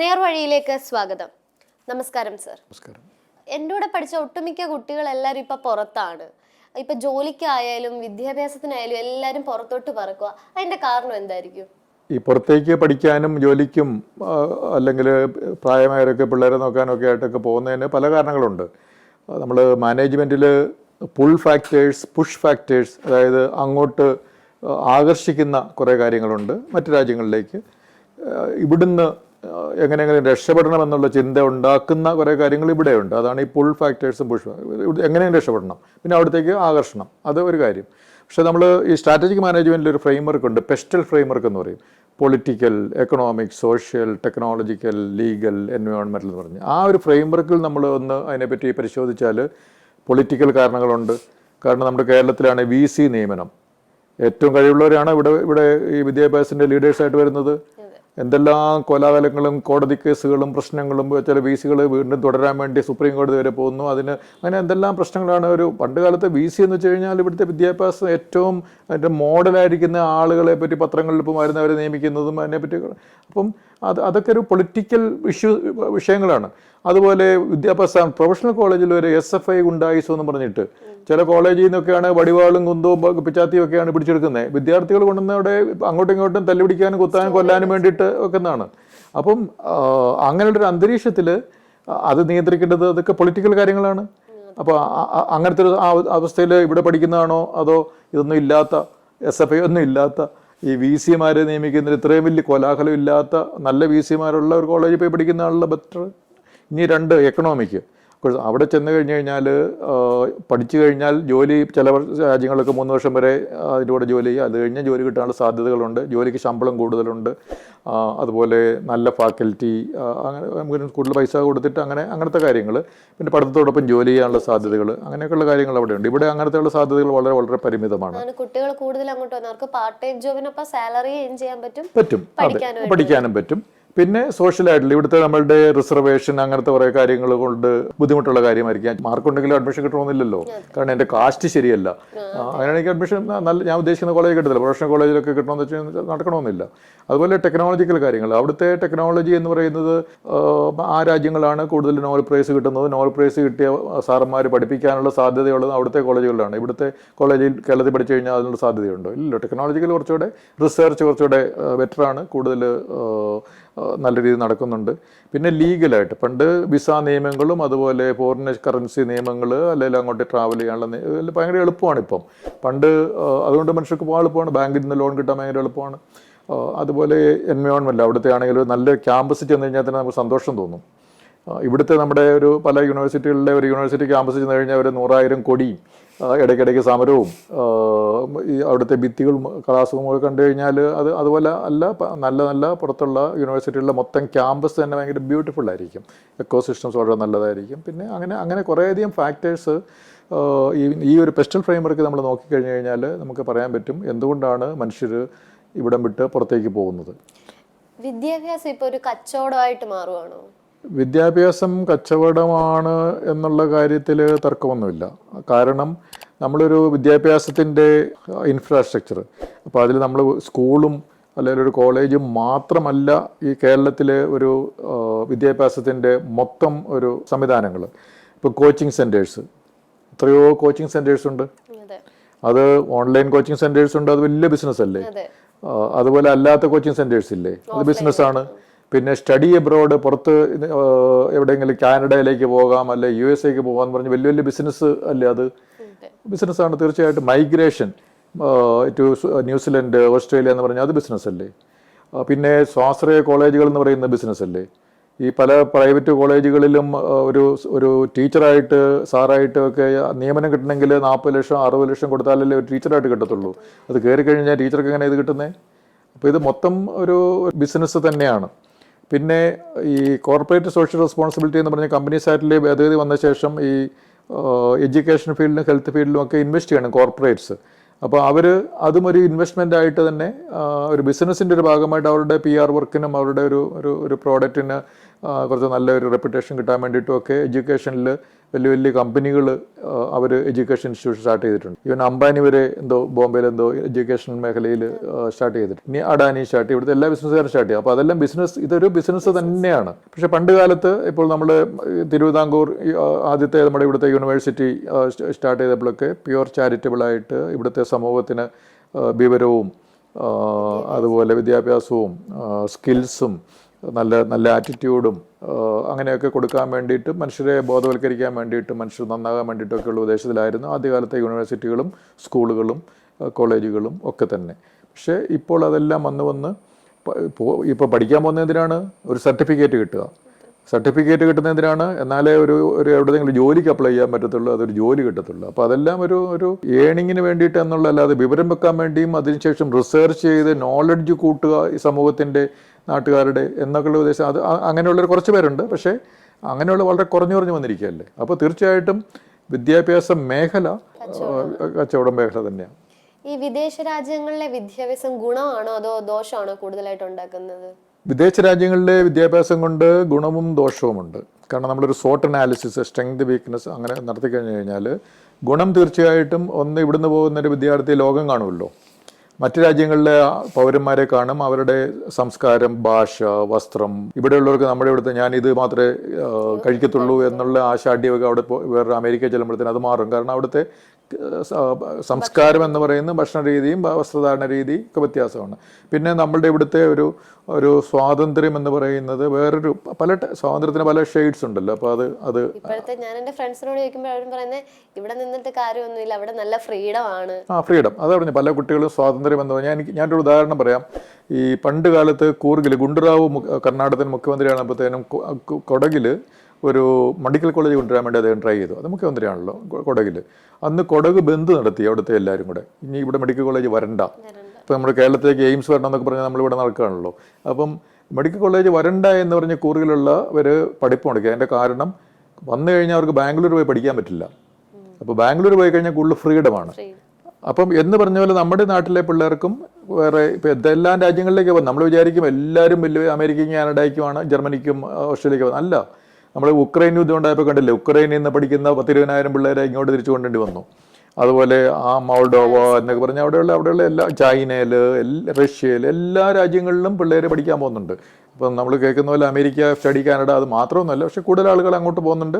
നേർവഴിയിലേക്ക് സ്വാഗതം. നമസ്കാരം സർ നമസ്കാരം. എന്റെ കൂടെ പഠിച്ച ഒട്ടുമിക്ക കുട്ടികളെല്ലാവരും ഇപ്പൊ പുറത്താണ്. ഇപ്പൊ ജോലിക്കായാലും വിദ്യാഭ്യാസത്തിനായാലും എല്ലാവരും പുറത്തോട്ട് പറക്കുക അതിന്റെ കാരണം എന്തായിരിക്കും? ഈ പുറത്തേക്ക് പഠിക്കാനും ജോലിക്കും അല്ലെങ്കിൽ പ്രായമായവരൊക്കെ പിള്ളേരെ നോക്കാനൊക്കെ ആയിട്ടൊക്കെ പോകുന്നതിന് പല കാരണങ്ങളുണ്ട്. നമ്മൾ മാനേജ്മെന്റിൽ പുൾ ഫാക്ടേഴ്സ് പുഷ് ഫാക്ടേഴ്സ് അതായത് അങ്ങോട്ട് ആകർഷിക്കുന്ന കുറേ കാര്യങ്ങളുണ്ട് മറ്റു രാജ്യങ്ങളിലേക്ക്. ഇവിടുന്ന് എങ്ങനെയെങ്കിലും രക്ഷപ്പെടണം എന്നുള്ള ചിന്ത ഉണ്ടാക്കുന്ന കുറേ കാര്യങ്ങൾ ഇവിടെയുണ്ട്. അതാണ് ഈ പുൾ ഫാക്ടേഴ്സും പുഷ് എങ്ങനെയും രക്ഷപ്പെടണം. പിന്നെ അവിടത്തേക്ക് ആകർഷണം. അത് ഒരു കാര്യം. പക്ഷെ നമ്മൾ ഈ സ്ട്രാറ്റജിക് മാനേജ്മെന്റിൽ ഒരു ഫ്രെയിംവർക്ക് ഉണ്ട്. പെസ്റ്റൽ ഫ്രെയിംവർക്ക് എന്ന് പറയും. Political economic social technological legal എൻവയോൺമെന്റൽ എന്ന് പറഞ്ഞ്. ആ ഒരു ഫ്രെയിംവർക്കിൽ നമ്മൾ ഒന്ന് അതിനെപ്പറ്റി പരിശോധിച്ചാൽ പൊളിറ്റിക്കൽ കാരണങ്ങളുണ്ട്. കാരണം നമ്മുടെ കേരളത്തിലാണ് വി സി നിയമനം. ഏറ്റവും കഴിവുള്ളവരാണ് ഇവിടെ ഇവിടെ ഈ വിദ്യാഭ്യാസത്തിന്റെ ലീഡേഴ്സായിട്ട് വരുന്നത്. എന്തെല്ലാം കോലാഹലങ്ങളും കോടതി കേസുകളും പ്രശ്നങ്ങളും ചില വി സികൾ വീണ്ടും തുടരാൻ വേണ്ടി സുപ്രീം കോടതി വരെ പോകുന്നു. അതിന് അങ്ങനെ എന്തെല്ലാം പ്രശ്നങ്ങളാണ് ഒരു പണ്ട് കാലത്ത് വി സി എന്ന് വെച്ച് കഴിഞ്ഞാൽ ഇവിടുത്തെ വിദ്യാഭ്യാസം ഏറ്റവും അതിന്റെ മോഡലായിരിക്കുന്ന ആളുകളെ പറ്റി പത്രങ്ങളിൽ ഇപ്പം വരുന്നവരെ നിയമിക്കുന്നതും അതിനെപ്പറ്റി അപ്പം അത് അതൊക്കെ ഒരു പൊളിറ്റിക്കൽ ഇഷ്യൂ വിഷയങ്ങളാണ്. അതുപോലെ വിദ്യാഭ്യാസ പ്രൊഫഷണൽ കോളേജിൽ ഒരു എസ് എഫ് ഐ ഉണ്ടായിസോ എന്ന് പറഞ്ഞിട്ട് ചില കോളേജിൽ നിന്നൊക്കെയാണ് വടിവാളും കുന്തവും പിച്ചാത്തിയും ഒക്കെയാണ് പിടിച്ചെടുക്കുന്നത്. വിദ്യാർത്ഥികൾ കൊണ്ടുവന്ന അവിടെ അങ്ങോട്ടും ഇങ്ങോട്ടും തല്ലുപിടിക്കാനും കുത്താനും കൊല്ലാനും വേണ്ടിയിട്ട് വെക്കുന്നതാണ് അപ്പം അങ്ങനെയുള്ള അങ്ങനെയുള്ളൊരു അന്തരീക്ഷത്തിൽ അത് നിയന്ത്രിക്കേണ്ടത് അതൊക്കെ പൊളിറ്റിക്കൽ കാര്യങ്ങളാണ്. അപ്പോൾ അങ്ങനത്തെ ഒരു അവസ്ഥയിൽ ഇവിടെ പഠിക്കുന്നതാണോ? അതോ ഇതൊന്നും ഇല്ലാത്ത എസ് എഫ് ഐ ഒന്നും ഇല്ലാത്ത ഈ വി സിമാരെ നിയമിക്കുന്നതിൽ ഇത്രയും വലിയ കോലാഹലം ഇല്ലാത്ത നല്ല വി സിമാരുള്ള ഒരു കോളേജിൽ പോയി പഠിക്കുന്ന ആളുടെ ബെറ്റർ ഇനി രണ്ട് എക്കണോമിക്ക് കോഴ്സ് അവിടെ ചെന്ന് കഴിഞ്ഞ് കഴിഞ്ഞാൽ പഠിച്ചു കഴിഞ്ഞാൽ ജോലി ചില രാജ്യങ്ങളൊക്കെ മൂന്ന് വർഷം വരെ അതിലൂടെ അതിന്റെ കൂടെ ജോലി ചെയ്യുക. അത് കഴിഞ്ഞ് ജോലി കിട്ടാനുള്ള സാധ്യതകളുണ്ട്. ജോലിക്ക് ശമ്പളം കൂടുതലുണ്ട്. അതുപോലെ നല്ല ഫാക്കൽറ്റി അങ്ങനെ നമുക്ക് കൂടുതൽ പൈസ കൊടുത്തിട്ട് അങ്ങനെ അങ്ങനത്തെ കാര്യങ്ങൾ പിന്നെ പഠിത്തത്തോടൊപ്പം ജോലി ചെയ്യാനുള്ള സാധ്യതകൾ അങ്ങനെയൊക്കെയുള്ള കാര്യങ്ങൾ അവിടെ ഉണ്ട് ഇവിടെ അങ്ങനത്തെയുള്ള സാധ്യതകൾ വളരെ വളരെ പരിമിതമാണ്. കുട്ടികൾ കൂടുതൽ അങ്ങോട്ട് പാർട്ട് ടൈം ജോബിനൊപ്പം സാലറി ചെയ്യാൻ പറ്റും. പറ്റും. പഠിക്കാനും പറ്റും. പിന്നെ സോഷ്യലായിട്ടുള്ള ഇവിടുത്തെ നമ്മളുടെ റിസർവേഷൻ അങ്ങനത്തെ കുറേ കാര്യങ്ങൾ കൊണ്ട് ബുദ്ധിമുട്ടുള്ള കാര്യമായിരിക്കും. മാർക്കുണ്ടെങ്കിലും അഡ്മിഷൻ കിട്ടണമെന്നില്ലല്ലോ. കാരണം എന്റെ കാസ്റ്റ് ശരിയല്ല. അങ്ങനെയാണെങ്കിൽ അഡ്മിഷൻ നല്ല ഞാൻ ഉദ്ദേശിക്കുന്ന കോളേജ് കിട്ടത്തില്ല. പ്രൊഫഷണൽ കോളേജിലൊക്കെ കിട്ടണമെന്ന് വെച്ചാൽ നടക്കണമെന്നില്ല. അതുപോലെ ടെക്നോളജിക്കൽ കാര്യങ്ങൾ. അവിടുത്തെ ടെക്നോളജി എന്ന് പറയുന്നത് ആ, ആ രാജ്യങ്ങളാണ് കൂടുതൽ നോബൽ പ്രൈസ് കിട്ടുന്നത്. നോബൽ പ്രൈസ് കിട്ടിയ സാറന്മാർ പഠിപ്പിക്കാനുള്ള സാധ്യതയുള്ളത് അവിടുത്തെ കോളേജുകളിലാണ്. ഇവിടുത്തെ കോളേജിൽ കേരളത്തിൽ പഠിച്ചു കഴിഞ്ഞാൽ അതിനുള്ള സാധ്യതയുണ്ടോ. ഇല്ലല്ലോ. ടെക്നോളജിക്കൽ കുറച്ചുകൂടെ റിസർച്ച് കുറച്ചുകൂടെ ബെറ്ററാണ് കൂടുതൽ നല്ല രീതിയിൽ നടക്കുന്നുണ്ട്. പിന്നെ ലീഗലായിട്ട് പണ്ട് വിസ നിയമങ്ങളും അതുപോലെ ഫോറിൻ കറൻസി നിയമങ്ങൾ അല്ലെങ്കിൽ അങ്ങോട്ട് ട്രാവൽ ചെയ്യാനുള്ള ഭയങ്കര എളുപ്പമാണ് ഇപ്പം. പണ്ട് അതുകൊണ്ട് മനുഷ്യർക്ക് പോകാൻ എളുപ്പമാണ്. ബാങ്കിൽ നിന്ന് ലോൺ കിട്ടാൻ ഭയങ്കര എളുപ്പമാണ്. അതുപോലെ എൻവയോൺമെന്റ് അവിടുത്തെ ആണെങ്കിൽ നല്ല ക്യാമ്പസ് ചെന്ന് കഴിഞ്ഞാൽ തന്നെ നമുക്ക് സന്തോഷം തോന്നും. ഇവിടുത്തെ നമ്മുടെ ഒരു പല യൂണിവേഴ്സിറ്റികളിലെ ഒരു യൂണിവേഴ്സിറ്റി ക്യാമ്പസിൽ ചെന്ന് കഴിഞ്ഞാൽ ഒരു നൂറായിരം കൊടി ആ, ഇടയ്ക്കിടയ്ക്ക് സമരവും അവിടുത്തെ ഭിത്തികളും ക്ലാസ് റൂമുകൾ കണ്ടു കഴിഞ്ഞാൽ അത് അതുപോലെ അല്ല നല്ല നല്ല പുറത്തുള്ള യൂണിവേഴ്സിറ്റികളിലെ മൊത്തം ക്യാമ്പസ് തന്നെ ഭയങ്കര ബ്യൂട്ടിഫുൾ ആയിരിക്കും. എക്കോ സിസ്റ്റംസ് വളരെ നല്ലതായിരിക്കും. പിന്നെ അങ്ങനെ അങ്ങനെ കുറേയധികം ഫാക്ടേഴ്സ് ഈ ഈ ഒരു പെസ്റ്റൽ ഫ്രെയിംവർക്ക് നമ്മൾ നോക്കിക്കഴിഞ്ഞ് കഴിഞ്ഞാൽ നമുക്ക് പറയാൻ പറ്റും എന്തുകൊണ്ടാണ് മനുഷ്യർ ഇവിടം വിട്ട് പുറത്തേക്ക് പോകുന്നത്. വിദ്യാഭ്യാസം ഇപ്പോൾ ഒരു കച്ചവടമായിട്ട് മാറുവാണോ? വിദ്യാഭ്യാസം കച്ചവടമാണ് എന്നുള്ള കാര്യത്തിൽ തർക്കമൊന്നുമില്ല. കാരണം നമ്മളൊരു വിദ്യാഭ്യാസത്തിന്റെ ഇൻഫ്രാസ്ട്രക്ചർ അപ്പോൾ അതിൽ നമ്മൾ സ്കൂളും അല്ലെങ്കിൽ ഒരു കോളേജും മാത്രമല്ല ഈ കേരളത്തിലെ ഒരു വിദ്യാഭ്യാസത്തിന്റെ മൊത്തം ഒരു സംവിധാനങ്ങൾ ഇപ്പോൾ കോച്ചിങ് സെന്റേഴ്സ് എത്രയോ കോച്ചിങ് സെന്റേഴ്സ് ഉണ്ട്. അതെ. ഓൺലൈൻ കോച്ചിങ് സെന്റേഴ്സ് ഉണ്ട് അത് വലിയ ബിസിനസ് അല്ലേ? അതെ. അതുപോലെ അല്ലാത്ത കോച്ചിങ് സെന്റേഴ്സ് ഇല്ലേ? അത് ബിസിനസ്സാണ് പിന്നെ സ്റ്റഡി എബ്രോഡ് പുറത്ത് എവിടെയെങ്കിലും കാനഡയിലേക്ക് പോകാം അല്ലെ യു എസ് എക്ക് പോകാന്ന് പറഞ്ഞ് വലിയ വലിയ ബിസിനസ് അല്ലേ അത്? ബിസിനസ് ബിസിനസ്സാണ് തീർച്ചയായിട്ടും. മൈഗ്രേഷൻ ടു ന്യൂസിലൻഡ് ഓസ്ട്രേലിയ എന്ന് പറഞ്ഞാൽ അത് ബിസിനസ് അല്ലേ? പിന്നെ സ്വാശ്രയ കോളേജുകൾ എന്ന് പറയുന്ന ബിസിനസ് അല്ലേ? ഈ പല പ്രൈവറ്റ് കോളേജുകളിലും ഒരു ഒരു ടീച്ചറായിട്ട് സാറായിട്ട് ഒക്കെ നിയമനം കിട്ടണമെങ്കിൽ നാൽപ്പത് ലക്ഷം അറുപത് ലക്ഷം കൊടുത്താലല്ലേ ഒരു ടീച്ചറായിട്ട് കിട്ടത്തുള്ളൂ. അത് കയറി കഴിഞ്ഞാൽ ടീച്ചർക്ക് എങ്ങനെ ഇത് കിട്ടുന്നത് അപ്പോൾ ഇത് മൊത്തം ഒരു ബിസിനസ് തന്നെയാണ്. പിന്നെ ഈ കോർപ്പറേറ്റ് സോഷ്യൽ റെസ്പോൺസിബിലിറ്റി എന്ന് പറഞ്ഞ കമ്പനി സൈറ്റിൽ ഭേദഗതി വന്ന ശേഷം ഈ എഡ്യൂക്കേഷൻ ഫീൽഡിലും ഹെൽത്ത് ഫീൽഡിലും ഒക്കെ ഇൻവെസ്റ്റ് ചെയ്യണം കോർപ്പറേറ്റ്സ് അപ്പോൾ അവർ അതും ഒരു ഇൻവെസ്റ്റ്മെന്റ് ആയിട്ട് തന്നെ ഒരു ബിസിനസ്സിന്റെ ഒരു ഭാഗമായിട്ട് അവരുടെ പി ആർ വർക്കിനും അവരുടെ ഒരു ഒരു ഒരു പ്രോഡക്റ്റിന് കുറച്ച് നല്ലൊരു റെപ്യൂട്ടേഷൻ കിട്ടാൻ വേണ്ടിയിട്ടും ഒക്കെ എഡ്യൂക്കേഷനിൽ വലിയ വലിയ കമ്പനികൾ അവർ എഡ്യൂക്കേഷൻ ഇൻസ്റ്റിറ്റ്യൂഷൻ സ്റ്റാർട്ട് ചെയ്തിട്ടുണ്ട്. ഈവൻ അംബാനി വരെ എന്തോ ബോംബെയിൽ എന്തോ എഡ്യൂക്കേഷൻ മേഖലയിൽ സ്റ്റാർട്ട് ചെയ്തിട്ടുണ്ട് ഇനി അഡാനി സ്റ്റാർട്ട് ഇവിടുത്തെ എല്ലാ ബിസിനസ്സുകാരും സ്റ്റാർട്ട് ചെയ്യും. അപ്പോൾ അതെല്ലാം ബിസിനസ് ഇതൊരു ബിസിനസ് തന്നെയാണ്. പക്ഷേ പണ്ട് കാലത്ത് ഇപ്പോൾ നമ്മൾ തിരുവിതാംകൂർ ആദ്യത്തെ നമ്മുടെ ഇവിടുത്തെ യൂണിവേഴ്സിറ്റി സ്റ്റാർട്ട് ചെയ്തപ്പോഴൊക്കെ പ്യുവർ ചാരിറ്റബിളായിട്ട് ഇവിടുത്തെ സമൂഹത്തിന് വിവരവും അതുപോലെ വിദ്യാഭ്യാസവും സ്കിൽസും നല്ല നല്ല ആറ്റിറ്റ്യൂഡും അങ്ങനെയൊക്കെ കൊടുക്കാൻ വേണ്ടിയിട്ട് മനുഷ്യരെ ബോധവൽക്കരിക്കാൻ വേണ്ടിയിട്ട് മനുഷ്യർ നന്നാകാൻ വേണ്ടിയിട്ടൊക്കെയുള്ള ഉദ്ദേശത്തിലായിരുന്നു ആദ്യകാലത്തെ യൂണിവേഴ്സിറ്റികളും സ്കൂളുകളും കോളേജുകളും ഒക്കെ തന്നെ. പക്ഷേ ഇപ്പോൾ അതെല്ലാം വന്ന് വന്ന് ഇപ്പോൾ പഠിക്കാൻ പോകുന്നതിനാണ് ഒരു സർട്ടിഫിക്കറ്റ് കിട്ടുക. സർട്ടിഫിക്കറ്റ് കിട്ടുന്നതിനാണ് എന്നാലേ ഒരു ഒരു എവിടെയെങ്കിലും ജോലിക്ക് അപ്ലൈ ചെയ്യാൻ പറ്റത്തുള്ളൂ അതൊരു ജോലി കിട്ടത്തുള്ളൂ. അപ്പോൾ അതെല്ലാം ഒരു ഒരു ഏണിങ്ങിന് വേണ്ടിയിട്ട് എന്നുള്ള അല്ലാതെ വിവരം വെക്കാൻ വേണ്ടിയും അതിനുശേഷം റിസർച്ച് ചെയ്ത് നോളജ് കൂട്ടുക ഈ സമൂഹത്തിന്റെ നാട്ടുകാരുടെ എന്നൊക്കെയുള്ള ഉദ്ദേശം. അത് അങ്ങനെയുള്ളൊരു കുറച്ച് പേരുണ്ട്. പക്ഷേ അങ്ങനെയുള്ള വളരെ കുറഞ്ഞു കുറഞ്ഞു വന്നിരിക്കുകയല്ലേ. അപ്പോൾ തീർച്ചയായിട്ടും വിദ്യാഭ്യാസ മേഖല കച്ചവടം. മേഖല തന്നെയാണ് ഈ വിദേശ രാജ്യങ്ങളിലെ വിദ്യാഭ്യാസം ഗുണമാണോ അതോ ദോഷമാണോ കൂടുതലായിട്ട് ഉണ്ടാക്കുന്നത്? വിദേശ രാജ്യങ്ങളിലെ വിദ്യാഭ്യാസം കൊണ്ട് ഗുണവും ദോഷവുമുണ്ട്. കാരണം നമ്മളൊരു സോട്ട് അനാലിസിസ് സ്ട്രെങ്ത് വീക്ക്നെസ് അങ്ങനെ നടത്തി കഴിഞ്ഞു കഴിഞ്ഞാൽ ഗുണം തീർച്ചയായിട്ടും ഒന്ന് ഇവിടുന്ന് പോകുന്ന ഒരു വിദ്യാർത്ഥി ലോകം കാണുമല്ലോ. മറ്റു രാജ്യങ്ങളിലെ പൗരന്മാരെ കാണും അവരുടെ സംസ്കാരം ഭാഷ വസ്ത്രം. ഇവിടെയുള്ളവർക്ക് നമ്മുടെ ഇവിടുത്തെ ഞാൻ ഇത് മാത്രമേ കഴിക്കത്തുള്ളൂ എന്നുള്ള ആശാഢ്യമൊക്കെ അവിടെ വേറെ അമേരിക്ക ചെല്ലുമ്പോഴത്തേന് അത് മാറും. കാരണം അവിടുത്തെ സംസ്കാരം എന്ന് പറയുന്ന ഭക്ഷണ രീതിയും വസ്ത്രധാരണ രീതി ഒക്കെ വ്യത്യാസമാണ്. പിന്നെ നമ്മളുടെ ഇവിടുത്തെ ഒരു ഒരു സ്വാതന്ത്ര്യം എന്ന് പറയുന്നത് വേറൊരു പല സ്വാതന്ത്ര്യത്തിന് പല ഷെയ്ഡ്സ് ഉണ്ടല്ലോ. അപ്പോൾ അത് അത് ഇപ്പോഴത്തെ ഞാൻ എന്റെ ഫ്രണ്ട്സിനോട് ചോദിക്കുമ്പോൾ അവരും പറയുന്നത് ഇവിടെ നിന്നിട്ട് കാര്യമൊന്നുമില്ല. അവിടെ നല്ല ഫ്രീഡം ആണ്. ആ ഫ്രീഡം അത് പറഞ്ഞു പല കുട്ടികളും സ്വാതന്ത്ര്യം എന്ന് പറഞ്ഞാൽ എനിക്ക് ഞാനൊരു ഉദാഹരണം പറയാം. ഈ പണ്ട് കാലത്ത് കൂർഗിൽ ഗുണ്ടുറാവു മു- കർണാടകത്തിന് മുഖ്യമന്ത്രിയാകുമ്പോഴത്തേനും കൊടകിൽ ഒരു മെഡിക്കൽ കോളേജ് കൊണ്ടുവരാൻ വേണ്ടി അദ്ദേഹം ട്രൈ ചെയ്തു. അത് മുഖ്യമന്ത്രിയാണല്ലോ കൊടകിൽ അന്ന് കൊടക് ബന്ദ് നടത്തി അവിടുത്തെ എല്ലാവരും കൂടെ. ഇനി ഇവിടെ മെഡിക്കൽ കോളേജ് വരണ്ട. ഇപ്പം നമ്മുടെ കേരളത്തിലേക്ക് എയിംസ് വരണം എന്നൊക്കെ പറഞ്ഞാൽ നമ്മളിവിടെ നടക്കുകയാണല്ലോ. അപ്പം മെഡിക്കൽ കോളേജ് വരണ്ട എന്ന് പറഞ്ഞ കൂറുകളുള്ള ഒരു പഠിപ്പ് മുടക്കി അതിന്റെ കാരണം വന്നു കഴിഞ്ഞാൽ അവർക്ക് ബാംഗ്ലൂർ പോയി പഠിക്കാൻ പറ്റില്ല. അപ്പോൾ ബാംഗ്ലൂർ പോയി കഴിഞ്ഞാൽ കൂടുതൽ ഫ്രീഡമാണ്. അപ്പം എന്ന് പറഞ്ഞ പോലെ നമ്മുടെ നാട്ടിലെ പിള്ളേർക്കും വേറെ ഇപ്പം എന്തെല്ലാം രാജ്യങ്ങളിലേക്ക് പോകും നമ്മൾ വിചാരിക്കും എല്ലാവരും വലിയ അമേരിക്കയ്ക്കും കാനഡയ്ക്കുമാണ് ജർമ്മനിക്കും ഓസ്ട്രേലിയക്കും അല്ല. നമ്മൾ ഉക്രൈൻ യുദ്ധം ഉണ്ടായപ്പോൾ കണ്ടില്ലേ ഉക്രൈനിൽ നിന്ന് പഠിക്കുന്ന പത്തിരുപതിനായിരം പിള്ളേരെ ഇങ്ങോട്ട് തിരിച്ചു കൊണ്ടേണ്ടി വന്നു. അതുപോലെ ആ മോൾഡോവ എന്നൊക്കെ പറഞ്ഞാൽ അവിടെയുള്ള അവിടെയുള്ള എല്ലാ ചൈനയിൽ എല്ലാ റഷ്യയിൽ എല്ലാ രാജ്യങ്ങളിലും പിള്ളേർ പഠിക്കാൻ പോകുന്നുണ്ട്. ഇപ്പം നമ്മൾ കേൾക്കുന്ന പോലെ അമേരിക്ക സ്റ്റഡി കാനഡ അത് മാത്രമൊന്നുമല്ല പക്ഷേ കൂടുതൽ ആളുകൾ അങ്ങോട്ട് പോകുന്നുണ്ട്.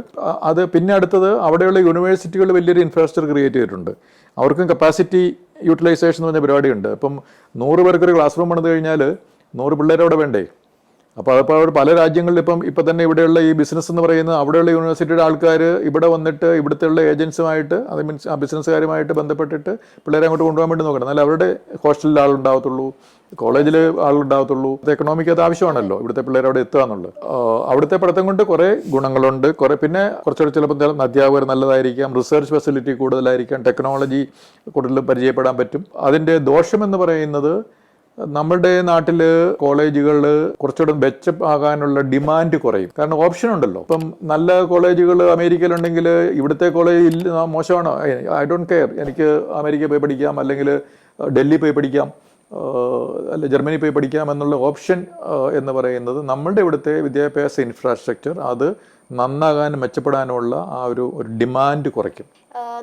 അത് പിന്നെ അടുത്തത് അവിടെയുള്ള യൂണിവേഴ്സിറ്റികൾ വലിയൊരു ഇൻഫ്രാസ്ട്രക്ചർ ക്രിയേറ്റ് ചെയ്തിട്ടുണ്ട്. അവർക്കും കപ്പാസിറ്റി യൂട്ടിലൈസേഷൻ എന്ന് പറഞ്ഞ പരിപാടിയുണ്ട്. അപ്പം നൂറ് പേർക്ക് ഒരു ക്ലാസ് റൂം പണിത് കഴിഞ്ഞാൽ നൂറ് പിള്ളേരവിടെ വേണ്ടേ? അപ്പോൾ അതിപ്പോൾ അവിടെ പല രാജ്യങ്ങളിൽ ഇപ്പം ഇപ്പം തന്നെ ഇവിടെയുള്ള ഈ ബിസിനസ് എന്ന് പറയുന്നത് അവിടെയുള്ള യൂണിവേഴ്സിറ്റിയുടെ ആൾക്കാർ ഇവിടെ വന്നിട്ട് ഇവിടുത്തെ ഏജൻസുമായിട്ട് അത് മീൻസ് ആ ബിസിനസ്സുകാരുമായിട്ട് ബന്ധപ്പെട്ടിട്ട് പിള്ളേരെ അങ്ങോട്ട് കൊണ്ടുപോകാൻ വേണ്ടി നോക്കണം. എന്നാൽ അവരുടെ ഹോസ്റ്റലിൽ ആളുണ്ടാവത്തുള്ളൂ കോളേജിൽ ആളുണ്ടാവത്തുള്ളൂ. എക്കണോമിക്ക് അത് ആവശ്യമാണല്ലോ ഇവിടുത്തെ പിള്ളേർ അവിടെ എത്തുക എന്നുള്ളത്. അവിടുത്തെ പഠിത്തം കൊണ്ട് കുറേ ഗുണങ്ങളുണ്ട്. കുറേ പിന്നെ കുറച്ചുകൂടി ചിലപ്പോൾ ചില അധ്യാപകർ നല്ലതായിരിക്കാം റിസർച്ച് ഫെസിലിറ്റി കൂടുതലായിരിക്കാം ടെക്നോളജി കൂടുതൽ പരിചയപ്പെടാൻ പറ്റും. അതിന്റെ ദോഷം എന്ന് പറയുന്നത് നമ്മുടെ നാട്ടിൽ കോളേജുകളിൽ കുറച്ചുകൂടെ മെച്ചപ്പ് ആകാനുള്ള ഡിമാൻഡ് കുറയും. കാരണം ഓപ്ഷൻ ഉണ്ടല്ലോ. ഇപ്പം നല്ല കോളേജുകൾ അമേരിക്കയിലുണ്ടെങ്കിൽ ഇവിടുത്തെ കോളേജ് ഇല്ല മോശമാണോ? I don't care. എനിക്ക് അമേരിക്ക പോയി പഠിക്കാം അല്ലെങ്കിൽ ഡൽഹി പോയി പഠിക്കാം അല്ല ജർമ്മനി പോയി പഠിക്കാം എന്നുള്ള ഓപ്ഷൻ എന്ന് പറയുന്നത് നമ്മളുടെ ഇവിടുത്തെ വിദ്യാഭ്യാസ ഇൻഫ്രാസ്ട്രക്ചർ അത് നന്നാകാനും മെച്ചപ്പെടാനുമുള്ള ആ ഒരു ഒരു ഡിമാൻഡ് കുറയ്ക്കും.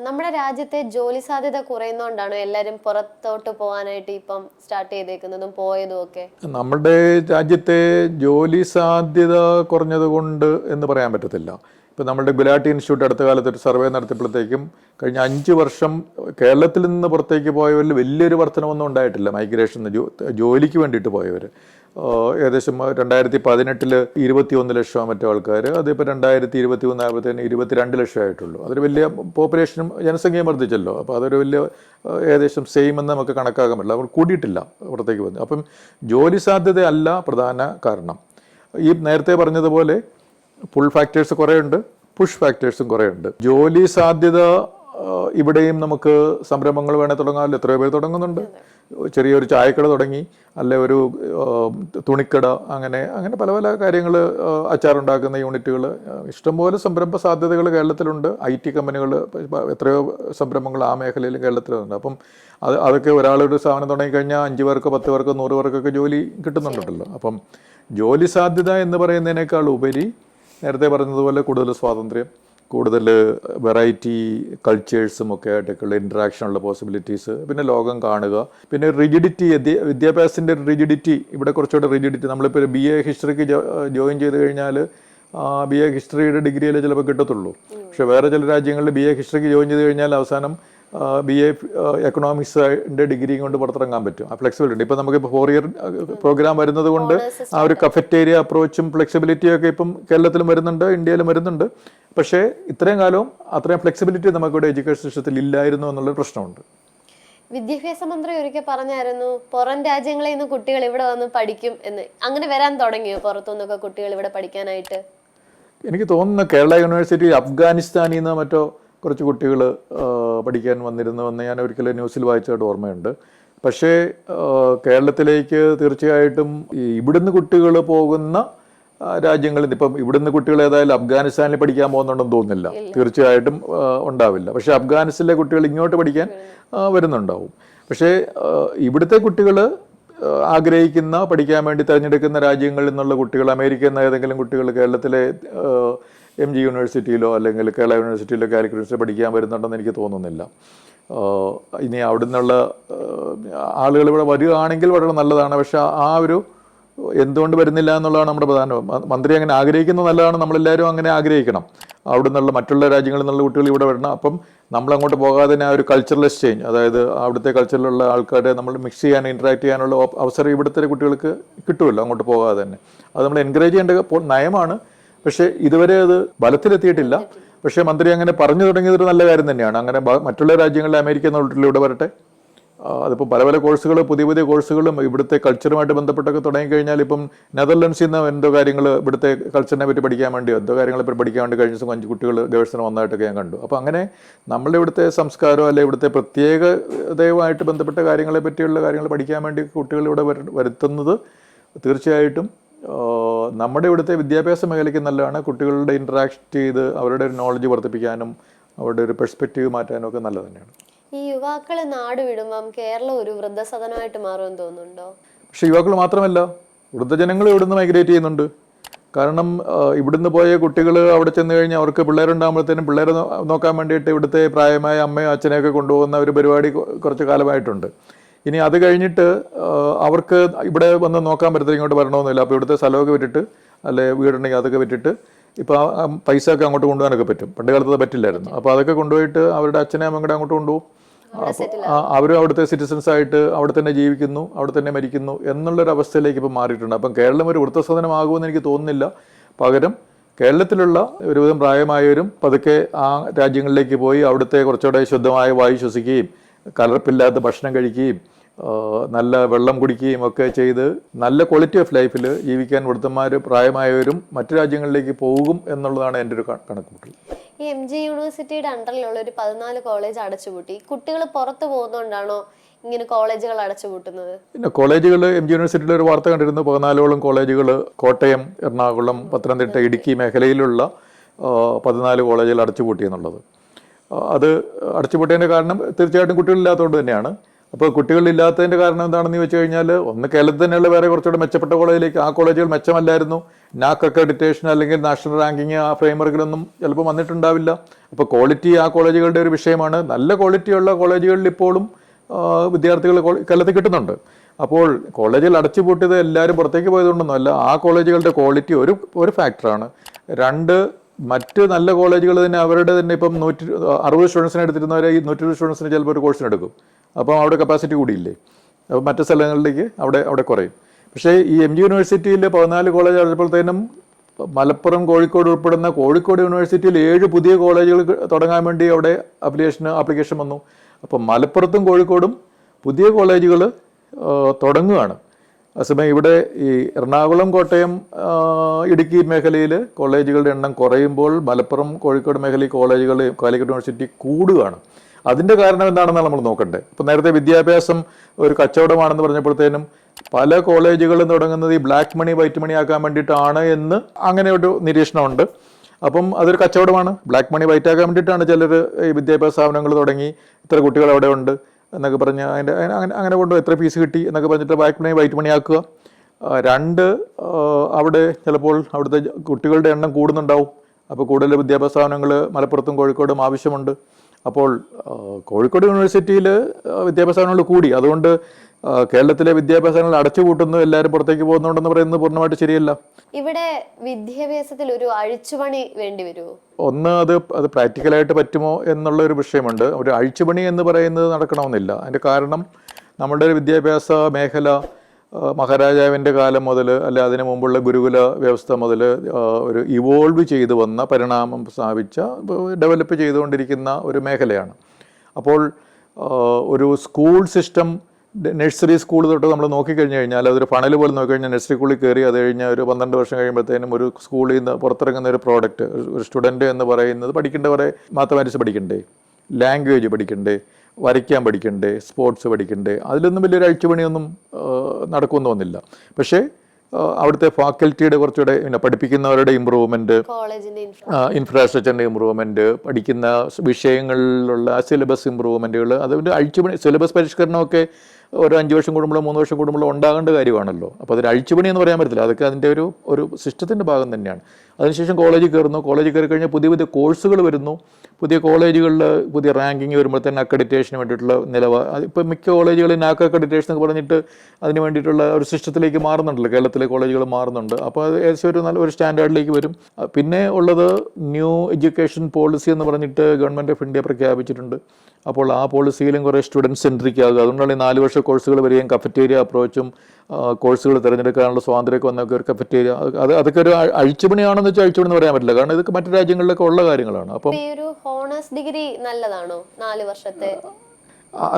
നമ്മുടെ രാജ്യത്തെ ജോലി സാധ്യത കുറയുന്നതുകൊണ്ടാണ് എല്ലാവരും പുറത്തോട്ട് പോകാനായിട്ട് ഇപ്പം സ്റ്റാർട്ട് ചെയ്തേക്കുന്നതും പോയതും ഒക്കെ. നമ്മുടെ രാജ്യത്തെ ജോലി സാധ്യത കുറഞ്ഞത് കൊണ്ട് എന്ന് പറയാൻ പറ്റത്തില്ല. ഇപ്പം നമ്മുടെ ഗുലാട്ടി ഇൻസ്റ്റിറ്റ്യൂട്ട് അടുത്ത കാലത്ത് ഒരു സർവേ നടത്തിയപ്പോഴത്തേക്കും കഴിഞ്ഞ അഞ്ച് വർഷം കേരളത്തിൽ നിന്ന് പുറത്തേക്ക് പോയവരിൽ വലിയൊരു വർധനമൊന്നും ഉണ്ടായിട്ടില്ല. മൈഗ്രേഷൻ ജോലിക്ക് വേണ്ടിയിട്ട് പോയവർ ഏകദേശം രണ്ടായിരത്തി പതിനെട്ടിൽ ഇരുപത്തി ഒന്ന് ലക്ഷം മറ്റു ആൾക്കാർ അതിപ്പോൾ രണ്ടായിരത്തി ഇരുപത്തി ഒന്ന് ആയപ്പോഴത്തേന് ഇരുപത്തിരണ്ട് ലക്ഷം ആയിട്ടുള്ളൂ. അതൊരു വലിയ പോപ്പുലേഷനും ജനസംഖ്യയും വർദ്ധിച്ചല്ലോ. അപ്പോൾ അതൊരു വലിയ ഏകദേശം സെയിം എന്ന് നമുക്ക് കണക്കാക്കാൻ പറ്റില്ല. അവർ കൂടിയിട്ടില്ല പുറത്തേക്ക് വന്നു. അപ്പം ജോലി സാധ്യത അല്ല പ്രധാന കാരണം. ഈ നേരത്തെ പറഞ്ഞതുപോലെ പുൾ ഫാക്ടേഴ്സ് കുറേ ഉണ്ട് പുഷ് ഫാക്ടേഴ്സും കുറേ ഉണ്ട് ജോലി സാധ്യത ഇവിടെയും നമുക്ക് സംരംഭങ്ങൾ വേണേൽ തുടങ്ങാമല്ലോ. എത്രയോ പേര് തുടങ്ങുന്നുണ്ട്. ചെറിയൊരു ചായക്കട തുടങ്ങി അല്ലെ ഒരു തുണിക്കട അങ്ങനെ അങ്ങനെ പല പല കാര്യങ്ങൾ അച്ചാറുണ്ടാക്കുന്ന യൂണിറ്റുകൾ ഇഷ്ടംപോലെ സംരംഭ സാധ്യതകൾ കേരളത്തിലുണ്ട്. ഐ ടി കമ്പനികൾ എത്രയോ സംരംഭങ്ങൾ ആ മേഖലയിൽ കേരളത്തിലുണ്ട്. അപ്പം അത് അതൊക്കെ ഒരാളൊരു സ്ഥാപനം തുടങ്ങിക്കഴിഞ്ഞാൽ അഞ്ച് പേർക്ക് പത്ത് പേർക്ക് നൂറ് പേർക്കൊക്കെ ജോലി കിട്ടുന്നുണ്ടല്ലോ. അപ്പം ജോലി സാധ്യത എന്ന് പറയുന്നതിനേക്കാൾ ഉപരി നേരത്തെ പറഞ്ഞതുപോലെ കൂടുതൽ സ്വാതന്ത്ര്യം കൂടുതൽ വെറൈറ്റി കൾച്ചേഴ്സും ഒക്കെ ആയിട്ടൊക്കെയുള്ള ഇൻട്രാക്ഷനുള്ള പോസിബിലിറ്റീസ് പിന്നെ ലോകം കാണുക. പിന്നെ റിജിഡിറ്റി വിദ്യാഭ്യാസത്തിന്റെ റിജിഡിറ്റി ഇവിടെ കുറച്ചുകൂടെ റിജിഡിറ്റി നമ്മളിപ്പോൾ ബി എ ഹിസ്റ്ററിക്ക് ജോയിൻ ചെയ്ത് കഴിഞ്ഞാൽ ബി എ ഹിസ്റ്ററിയുടെ ഡിഗ്രിയിൽ ചിലപ്പോൾ കിട്ടത്തുള്ളൂ. പക്ഷേ വേറെ ചില രാജ്യങ്ങളിൽ ബി എ ഹിസ്റ്ററിക്ക് ജോയിൻ ചെയ്ത് കഴിഞ്ഞാൽ അവസാനം ബി എ എക്കണോമിക്സിന്റെ ഡിഗ്രിയും കൊണ്ട് പുറത്തിറങ്ങാൻ പറ്റും. ആ ഫ്ലെക്സിബിലിറ്റി ഇപ്പം നമുക്ക് ഫോർ ഇയർ പ്രോഗ്രാം വരുന്നത് കൊണ്ട് ആ ഒരു കഫറ്റേരിയ അപ്രോച്ചും ഫ്ലെക്സിബിലിറ്റിയും ഒക്കെ ഇപ്പം കേരളത്തിലും വരുന്നുണ്ട് ഇന്ത്യയിലും വരുന്നുണ്ട്. പക്ഷേ ഇത്രയും കാലവും അത്രയും ഫ്ലെക്സിബിലിറ്റി നമുക്കിവിടെ എഡ്യൂക്കേഷൻ സിസ്റ്റത്തിൽ ഇല്ലായിരുന്നു എന്നുള്ളൊരു പ്രശ്നമുണ്ട്. വിദ്യാഭ്യാസ മന്ത്രി ഒരിക്കൽ പറഞ്ഞായിരുന്നു പുറം രാജ്യങ്ങളിൽ നിന്ന് കുട്ടികൾ ഇവിടെ വന്ന് പഠിക്കും എന്ന്. അങ്ങനെ വരാൻ തുടങ്ങിയോ പുറത്തുനിന്നൊക്കെ കുട്ടികൾ ഇവിടെ പഠിക്കാനായിട്ട്? എനിക്ക് തോന്നുന്നു കേരള യൂണിവേഴ്സിറ്റി അഫ്ഗാനിസ്ഥാനിൽ നിന്ന് മറ്റോ കുറച്ച് കുട്ടികൾ പഠിക്കാൻ വന്നിരുന്നു എന്ന് ഞാൻ ഒരിക്കലും ന്യൂസിൽ വായിച്ചതായിട്ട് ഓർമ്മയുണ്ട്. പക്ഷേ കേരളത്തിലേക്ക് തീർച്ചയായിട്ടും ഇവിടുന്ന് കുട്ടികൾ പോകുന്ന രാജ്യങ്ങളിൽ നിന്ന് ഇപ്പം ഇവിടുന്ന് കുട്ടികൾ ഏതായാലും അഫ്ഗാനിസ്ഥാനിൽ പഠിക്കാൻ പോകുന്നുണ്ടെന്ന് തോന്നുന്നില്ല. തീർച്ചയായിട്ടും ഉണ്ടാവില്ല. പക്ഷേ അഫ്ഗാനിസ്ഥാനിലെ കുട്ടികൾ ഇങ്ങോട്ട് പഠിക്കാൻ വരുന്നുണ്ടാവും. പക്ഷേ ഇവിടുത്തെ കുട്ടികൾ ആഗ്രഹിക്കുന്ന പഠിക്കാൻ വേണ്ടി തിരഞ്ഞെടുക്കുന്ന രാജ്യങ്ങളിൽ നിന്നുള്ള കുട്ടികൾ അമേരിക്കയിൽ നിന്ന് ഏതെങ്കിലും കുട്ടികൾ കേരളത്തിലെ എം ജി യൂണിവേഴ്സിറ്റിയിലോ അല്ലെങ്കിൽ കേരള യൂണിവേഴ്സിറ്റിയിലോ കാലിക്കറ്റ് യൂണിവേഴ്സിറ്റി പഠിക്കാൻ വരുന്നുണ്ടെന്ന് എനിക്ക് തോന്നുന്നില്ല. ഇനി അവിടെ നിന്നുള്ള ആളുകൾ ഇവിടെ വരികയാണെങ്കിൽ വളരെ നല്ലതാണ്. പക്ഷെ ആ ഒരു എന്തുകൊണ്ട് വരുന്നില്ല എന്നുള്ളതാണ് നമ്മുടെ പ്രധാന മന്ത്രി അങ്ങനെ ആഗ്രഹിക്കുന്നത് നല്ലതാണ്. നമ്മളെല്ലാവരും അങ്ങനെ ആഗ്രഹിക്കണം. അവിടെ നിന്നുള്ള മറ്റുള്ള രാജ്യങ്ങളിൽ നിന്നുള്ള കുട്ടികൾ ഇവിടെ വരണം. അപ്പം നമ്മൾ അങ്ങോട്ട് പോകാതെ ആ ഒരു കൾച്ചറൽ എക്സ്ചേഞ്ച് അതായത് അവിടുത്തെ കൾച്ചറിലുള്ള ആൾക്കാരെ നമ്മൾ മിക്സ് ചെയ്യാൻ ഇൻട്രാക്ട് ചെയ്യാനുള്ള അവസരം ഇവിടുത്തെ കുട്ടികൾക്ക് കിട്ടുമല്ലോ അങ്ങോട്ട് പോകാതെ തന്നെ. അത് നമ്മൾ എൻകറേജ് ചെയ്യേണ്ട നയമാണ്. പക്ഷേ ഇതുവരെ അത് ബലത്തിലെത്തിയിട്ടില്ല. പക്ഷേ മന്ത്രി അങ്ങനെ പറഞ്ഞു തുടങ്ങിയത് ഒരു നല്ല കാര്യം തന്നെയാണ്. അങ്ങനെ മറ്റുള്ള രാജ്യങ്ങളിലെ അമേരിക്ക കുട്ടികളിവിടെ വരട്ടെ. അതിപ്പോൾ പല പല കോഴ്സുകൾ പുതിയ പുതിയ കോഴ്സുകളും ഇവിടുത്തെ കൾച്ചറുമായിട്ട് ബന്ധപ്പെട്ടൊക്കെ തുടങ്ങിക്കഴിഞ്ഞാൽ ഇപ്പം നെതർലൻഡ്സിൽ നിന്ന് എന്തോ കാര്യങ്ങൾ ഇവിടുത്തെ കൾച്ചറിനെ പറ്റി പഠിക്കാൻ വേണ്ടിയോ എന്തോ കാര്യങ്ങളെ പറ്റി പഠിക്കാൻ വേണ്ടി കഴിഞ്ഞ ദിവസം അഞ്ച് കുട്ടികൾ ഗവേഷണം വന്നതായിട്ടൊക്കെ ഞാൻ കണ്ടു. അപ്പോൾ അങ്ങനെ നമ്മളുടെ ഇവിടുത്തെ സംസ്കാരം അല്ലെങ്കിൽ ഇവിടുത്തെ പ്രത്യേകതയുമായിട്ട് ബന്ധപ്പെട്ട കാര്യങ്ങളെ പറ്റിയുള്ള കാര്യങ്ങൾ പഠിക്കാൻ വേണ്ടി കുട്ടികൾ ഇവിടെ വര- വരുത്തുന്നത് തീർച്ചയായിട്ടും നമ്മുടെ ഇവിടുത്തെ വിദ്യാഭ്യാസ മേഖലയ്ക്ക് നല്ലതാണ്. കുട്ടികളുടെ ഇൻട്രാക്ട് ചെയ്ത് അവരുടെ ഒരു നോളജ് വർദ്ധിപ്പിക്കാനും അവരുടെ ഒരു പെർസ്പെക്റ്റീവ് മാറ്റാനും ഒക്കെ നല്ലത് തന്നെയാണ്. ഈ യുവാക്കൾ നാട് വിടുമ്പം കേരളം ഒരു വൃദ്ധസദനമായിട്ട് മാറുമെന്ന് തോന്നുന്നുണ്ടോ? പക്ഷേ യുവാക്കൾ മാത്രമല്ല വൃദ്ധജനങ്ങൾ ഇവിടുന്ന് മൈഗ്രേറ്റ് ചെയ്യുന്നുണ്ട്. കാരണം ഇവിടുന്ന് പോയ കുട്ടികൾ അവിടെ ചെന്ന് കഴിഞ്ഞാൽ അവർക്ക് പിള്ളേരുണ്ടാകുമ്പോഴത്തേനും പിള്ളേരെ നോക്കാൻ വേണ്ടിയിട്ട് ഇവിടുത്തെ പ്രായമായ അമ്മയും അച്ഛനെയൊക്കെ കൊണ്ടുപോകുന്ന ഒരു പരിപാടി കുറച്ച് കാലമായിട്ടുണ്ട്. ഇനി അത് കഴിഞ്ഞിട്ട് അവർക്ക് ഇവിടെ വന്ന് നോക്കാൻ പറ്റത്തില്ല ഇങ്ങോട്ട് വരണമെന്നില്ല. അപ്പോൾ ഇവിടുത്തെ സ്ഥലമൊക്കെ വിട്ടിട്ട് അല്ലെ വീടുണ്ടെങ്കിൽ അതൊക്കെ വിട്ടിട്ട് ഇപ്പോൾ ആ പൈസ ഒക്കെ അങ്ങോട്ട് കൊണ്ടുപോകാനൊക്കെ പറ്റും. പണ്ട് കാലത്ത് പറ്റില്ലായിരുന്നു. അപ്പോൾ അതൊക്കെ കൊണ്ടുപോയിട്ട് അവരുടെ അച്ഛനെ അമ്മയുടെ അങ്ങോട്ട് കൊണ്ടുപോകും. അവരും അവിടുത്തെ സിറ്റിസൺസ് ആയിട്ട് അവിടെ തന്നെ ജീവിക്കുന്നു അവിടെ തന്നെ മരിക്കുന്നു എന്നുള്ളൊരു അവസ്ഥയിലേക്ക് ഇപ്പം മാറിയിട്ടുണ്ട്. അപ്പം കേരളം ഒരു വൃത്തസാധനമാകുമെന്ന് എനിക്ക് തോന്നുന്നില്ല. പകരം കേരളത്തിലുള്ള ഒരുവിധം പ്രായമായവരും പതുക്കെ ആ രാജ്യങ്ങളിലേക്ക് പോയി അവിടുത്തെ കുറച്ചുകൂടെ ശുദ്ധമായ വായു ശ്വസിക്കുകയും കലർപ്പില്ലാത്ത ഭക്ഷണം കഴിക്കുകയും നല്ല വെള്ളം കുടിക്കുകയും ഒക്കെ ചെയ്ത് നല്ല ക്വാളിറ്റി ഓഫ് ലൈഫിൽ ജീവിക്കാൻ വൃദ്ധന്മാർ പ്രായമായവരും മറ്റു രാജ്യങ്ങളിലേക്ക് പോകും എന്നുള്ളതാണ് എന്റെ ഒരു കണക്കുകൂട്ടൽ. ഈ എം ജി യൂണിവേഴ്സിറ്റിയുടെ അണ്ടറിലുള്ള ഒരു പതിനാല് കോളേജ് അടച്ചുപൂട്ടി. കുട്ടികൾ പുറത്തു പോകുന്നതുകൊണ്ടാണോ ഇങ്ങനെ കോളേജുകൾ അടച്ചുപൂട്ടുന്നത്? പിന്നെ കോളേജുകൾ എം ജി യൂണിവേഴ്സിറ്റിയിൽ ഒരു വാർത്ത കണ്ടിരുന്നു പതിനാലോളം കോളേജുകൾ കോട്ടയം എറണാകുളം പത്തനംതിട്ട ഇടുക്കി മേഖലയിലുള്ള പതിനാല് കോളേജുകൾ അടച്ചുപൂട്ടി എന്നുള്ളത്. അത് അടച്ചുപൂട്ടിയതിന്റെ കാരണം തീർച്ചയായിട്ടും കുട്ടികളില്ലാത്തതുകൊണ്ട് തന്നെയാണ്. അപ്പോൾ കുട്ടികളില്ലാത്തതിന്റെ കാരണം എന്താണെന്ന് ചോദിച്ചു കഴിഞ്ഞാൽ ഒന്ന് കേരളത്തിൽ തന്നെയുള്ള വേറെ കുറച്ചുകൂടെ മെച്ചപ്പെട്ട കോളേജിലേക്ക് ആ കോളേജുകൾ മെച്ചമല്ലായിരുന്നു. നാക്ക് അക്രഡിറ്റേഷൻ അല്ലെങ്കിൽ നാഷണൽ റാങ്കിങ് ആ ഫ്രെയിംവർക്കിലൊന്നും ചിലപ്പോൾ വന്നിട്ടുണ്ടാവില്ല. അപ്പോൾ ക്വാളിറ്റി ആ കോളേജുകളുടെ ഒരു വിഷയമാണ്. നല്ല ക്വാളിറ്റിയുള്ള കോളേജുകളിൽ ഇപ്പോഴും വിദ്യാർത്ഥികൾ കേരളത്തിൽ കിട്ടുന്നുണ്ട്. അപ്പോൾ കോളേജുകൾ അടച്ചുപൂട്ടിയത് എല്ലാവരും പുറത്തേക്ക് പോയതുകൊണ്ടൊന്നും അല്ല. ആ കോളേജുകളുടെ ക്വാളിറ്റി ഒരു ഒരു ഫാക്ടറാണ് രണ്ട് മറ്റ് നല്ല കോളേജുകൾ തന്നെ അവരുടെ തന്നെ ഇപ്പം നൂറ്റി അറുപത് സ്റ്റുഡൻസിനെ എടുത്തിരുന്നവരെ ഈ നൂറ്റി ഇരുപത് സ്റ്റുഡൻസിന് ചിലപ്പോൾ ഒരു കോഴ്സിന് എടുക്കും അപ്പം അവിടെ കപ്പാസിറ്റി കൂടിയില്ലേ? അപ്പോൾ മറ്റു സ്ഥലങ്ങളിലേക്ക് അവിടെ അവിടെ കുറയും. പക്ഷേ ഈ എം ജി യൂണിവേഴ്സിറ്റിയിൽ പതിനാല് കോളേജ് അടച്ചപ്പോഴത്തേനും മലപ്പുറം കോഴിക്കോട് ഉൾപ്പെടുന്ന കോഴിക്കോട് യൂണിവേഴ്സിറ്റിയിൽ ഏഴ് പുതിയ കോളേജുകൾ തുടങ്ങാൻ വേണ്ടി അവിടെ അപ്ലിക്കേഷൻ ആപ്ലിക്കേഷൻ വന്നു. അപ്പം മലപ്പുറത്തും കോഴിക്കോടും പുതിയ കോളേജുകൾ തുടങ്ങുകയാണ്. അതേസമയം ഇവിടെ ഈ എറണാകുളം കോട്ടയം ഇടുക്കി മേഖലയിൽ കോളേജുകളുടെ എണ്ണം കുറയുമ്പോൾ മലപ്പുറം കോഴിക്കോട് മേഖലയിൽ കോളേജുകൾ കാലിക്കറ്റ് യൂണിവേഴ്സിറ്റി കൂടുകയാണ്. അതിന്റെ കാരണം എന്താണെന്നാണ് നമ്മൾ നോക്കണ്ടേ? ഇപ്പം നേരത്തെ വിദ്യാഭ്യാസം ഒരു കച്ചവടമാണെന്ന് പറഞ്ഞപ്പോഴത്തേനും പല കോളേജുകളും തുടങ്ങുന്നത് ഈ ബ്ലാക്ക് മണി വൈറ്റ് മണി ആക്കാൻ വേണ്ടിയിട്ടാണ് എന്ന് അങ്ങനെ ഒരു നിരീക്ഷണമുണ്ട്. അപ്പം അതൊരു കച്ചവടമാണ്. ബ്ലാക്ക് മണി വൈറ്റ് ആക്കാൻ വേണ്ടിയിട്ടാണ് ചിലർ ഈ വിദ്യാഭ്യാസ സ്ഥാപനങ്ങൾ തുടങ്ങി. ഇത്ര കുട്ടികൾ അവിടെ ഉണ്ട് എന്നൊക്കെ പറഞ്ഞ് അതിന്റെ അങ്ങനെ അങ്ങനെ കൊണ്ട് എത്ര ഫീസ് കിട്ടി എന്നൊക്കെ പറഞ്ഞിട്ട് ബ്ലാക്ക് മണി വൈറ്റ് മണി ആക്കുക. രണ്ട് അവിടെ ചിലപ്പോൾ അവിടുത്തെ കുട്ടികളുടെ എണ്ണം കൂടുന്നുണ്ടാവും. അപ്പോൾ കൂടുതൽ വിദ്യാഭ്യാസ സ്ഥാപനങ്ങൾ മലപ്പുറത്തും കോഴിക്കോടും ആവശ്യമുണ്ട്. അപ്പോൾ കോഴിക്കോട് യൂണിവേഴ്സിറ്റിയിൽ വിദ്യാഭ്യാസങ്ങൾ കൂടി. അതുകൊണ്ട് കേരളത്തിലെ വിദ്യാഭ്യാസങ്ങൾ അടച്ചുപൂട്ടുന്നു എല്ലാവരും പുറത്തേക്ക് പോകുന്നുണ്ടെന്ന് പറയുന്നത് പൂർണമായിട്ട് ശരിയല്ല. ഇവിടെ വിദ്യാഭ്യാസത്തിൽ ഒരു അഴിച്ചുപണി വേണ്ടി വരുമോ? ഒന്ന് അത് അത് പ്രാക്ടിക്കലായിട്ട് പറ്റുമോ എന്നുള്ള ഒരു വിഷയമുണ്ട്. ഒരു അഴിച്ചുപണി എന്ന് പറയുന്നത് നടക്കണമെന്നില്ല. അതിന്റെ കാരണം നമ്മുടെ ഒരു വിദ്യാഭ്യാസ മേഖല മഹാരാജാവിന്റെ കാലം മുതൽ അല്ലെ അതിനു മുമ്പുള്ള ഗുരുകുല വ്യവസ്ഥ മുതൽ ഒരു ഇവോൾവ് ചെയ്ത് വന്ന പരിണാമം സ്ഥാപിച്ച ഡെവലപ്പ് ചെയ്തുകൊണ്ടിരിക്കുന്ന ഒരു മേഖലയാണ്. അപ്പോൾ ഒരു സ്കൂൾ സിസ്റ്റം നഴ്സറി സ്കൂൾ തൊട്ട് നമ്മൾ നോക്കിക്കഴിഞ്ഞ് കഴിഞ്ഞാൽ അതൊരു ഫണൽ പോലെ നോക്കിക്കഴിഞ്ഞാൽ നഴ്സറി സ്കൂളിൽ കയറി അത് കഴിഞ്ഞ് ഒരു പന്ത്രണ്ട് വർഷം കഴിയുമ്പോഴത്തേനും ഒരു സ്കൂളിൽ നിന്ന് പുറത്തിറങ്ങുന്ന ഒരു പ്രോഡക്റ്റ് ഒരു സ്റ്റുഡന്റ് എന്ന് പറയുന്നത് പഠിക്കേണ്ടവരെ മാത്തമാറ്റിക്സ് പഠിക്കണ്ടേ? ലാംഗ്വേജ് പഠിക്കണ്ടേ? വരയ്ക്കാൻ പഠിക്കണ്ടേ സ്പോർട്സ് പഠിക്കണ്ടേ. അതിലൊന്നും വലിയൊരു അഴിച്ചുപണിയൊന്നും നടക്കുമെന്ന് തോന്നില്ല പക്ഷേ അവിടുത്തെ ഫാക്കൽറ്റിയുടെ കുറച്ചുകൂടെ പിന്നെ പഠിപ്പിക്കുന്നവരുടെ ഇമ്പ്രൂവ്മെന്റ് ഇൻഫ്രാസ്ട്രക്ചറിന്റെ ഇമ്പ്രൂവ്മെന്റ് പഠിക്കുന്ന വിഷയങ്ങളിലുള്ള സിലബസ് ഇമ്പ്രൂവ്മെന്റുകൾ അതിന്റെ അഴിച്ചുപണി സിലബസ് പരിഷ്കരണമൊക്കെ ഒരു അഞ്ച് വർഷം കൂടുമ്പോഴോ മൂന്ന് വർഷം കൂടുമ്പോഴോ ഉണ്ടാകേണ്ട കാര്യമാണല്ലോ. അപ്പോൾ അതൊരു അഴിച്ചുപണി എന്ന് പറയാൻ പറ്റില്ല അതൊക്കെ അതിന്റെ ഒരു ഒരു സിസ്റ്റത്തിന്റെ ഭാഗം തന്നെയാണ്. അതിനുശേഷം കോളേജിൽ കയറുന്നു. കോളേജിൽ കയറി കഴിഞ്ഞാൽ പുതിയ പുതിയ കോഴ്സുകൾ വരുന്നു. പുതിയ കോളേജുകളിൽ പുതിയ റാങ്കിങ് തന്നെ അക്രഡിറ്റേഷന് വേണ്ടിയിട്ടുള്ള നിലവ ഇപ്പോൾ മിക്ക കോളേജുകളിൽ നാക്ക് അക്രഡിറ്റേഷൻ എന്ന് പറഞ്ഞിട്ട് അതിന് വേണ്ടിയിട്ടുള്ള ഒരു സിസ്റ്റത്തിലേക്ക് മാറുന്നുണ്ടല്ലോ. കേരളത്തിലെ കോളേജുകൾ മാറുന്നുണ്ട്. അപ്പോൾ അത് ഏകദേശം ഒരു നല്ല ഒരു സ്റ്റാൻഡേർഡിലേക്ക് വരും. പിന്നെ ഉള്ളത് ന്യൂ എഡ്യൂക്കേഷൻ പോളിസി എന്ന് പറഞ്ഞിട്ട് ഗവൺമെന്റ് ഓഫ് ഇന്ത്യ പ്രഖ്യാപിച്ചിട്ടുണ്ട്. അപ്പോൾ ആ പോളിസിയിലും കുറേ സ്റ്റുഡന്റ് സെൻട്രിക് ആകുക. അതുകൊണ്ടാണ് ഈ നാല് വർഷ കോഴ്സുകൾ വരികയും കഫറ്റേരിയ അപ്രോച്ചും കോഴ്സുകൾ തിരഞ്ഞെടുക്കാനുള്ള സ്വാതന്ത്ര്യമൊക്കെ വന്നൊക്കെ ഒരു കഫറ്റേരിയ അത് അതൊക്കെ ഒരു അഴിച്ചുപണിയാണെന്ന് വെച്ചാൽ അഴിച്ചുപണി എന്ന് പറയാൻ പറ്റില്ല. കാരണം ഇതൊക്കെ മറ്റു രാജ്യങ്ങളിലൊക്കെ ഉള്ള കാര്യങ്ങളാണ്. അപ്പം ഒരു ഹോണേഴ്സ് ഡിഗ്രി നല്ലതാണോ? നാല് വർഷത്തെ?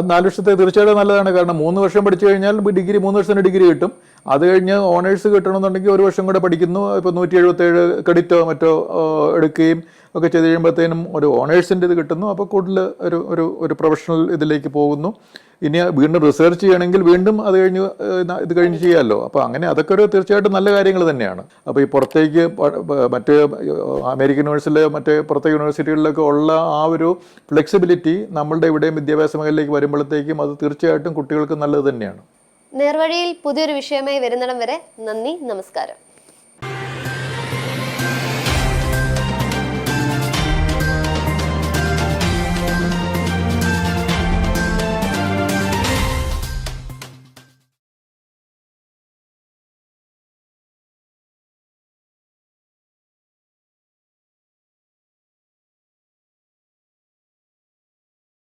നാല് വർഷത്തെ തീർച്ചയായിട്ടും നല്ലതാണ്. കാരണം മൂന്ന് വർഷം പഠിച്ചു കഴിഞ്ഞാൽ ഡിഗ്രി മൂന്ന് വർഷത്തിന് ഡിഗ്രി കിട്ടും. അത് കഴിഞ്ഞ് ഓണേഴ്സ് കിട്ടണമെന്നുണ്ടെങ്കിൽ ഒരു വർഷം കൂടെ പഠിക്കുന്നു. ഇപ്പോൾ നൂറ്റി എഴുപത്തേഴ് ക്രെഡിറ്റോ മറ്റോ എടുക്കുകയും ഒക്കെ ചെയ്ത് കഴിയുമ്പോഴത്തേനും ഒരു ഓണേഴ്സിന്റെ ഇത് കിട്ടുന്നു. അപ്പോൾ കൂടുതൽ ഒരു ഒരു ഒരു പ്രൊഫഷണൽ ഇതിലേക്ക് പോകുന്നു. ഇനി വീണ്ടും റിസർച്ച് ചെയ്യണമെങ്കിൽ വീണ്ടും അത് കഴിഞ്ഞ് ഇത് കഴിഞ്ഞ് ചെയ്യാമല്ലോ അപ്പോൾ അങ്ങനെ അതൊക്കെ ഒരു തീർച്ചയായിട്ടും നല്ല കാര്യങ്ങൾ തന്നെയാണ്. അപ്പോൾ ഈ പുറത്തേക്ക് മറ്റ് അമേരിക്കൻ യൂണിവേഴ്സിറ്റിയിലെ മറ്റ് പുറത്തെ യൂണിവേഴ്സിറ്റികളിലൊക്കെ ഉള്ള ആ ഒരു ഫ്ലെക്സിബിലിറ്റി നമ്മളുടെ ഇവിടെയും വിദ്യാഭ്യാസ മേഖലയിലേക്ക് വരുമ്പോഴത്തേക്കും അത് തീർച്ചയായിട്ടും കുട്ടികൾക്ക് നല്ലത് തന്നെയാണ്. നേർവഴിയിൽ പുതിയൊരു വിഷയമായി വരുന്നിടം വരെ നന്ദി നമസ്കാരം.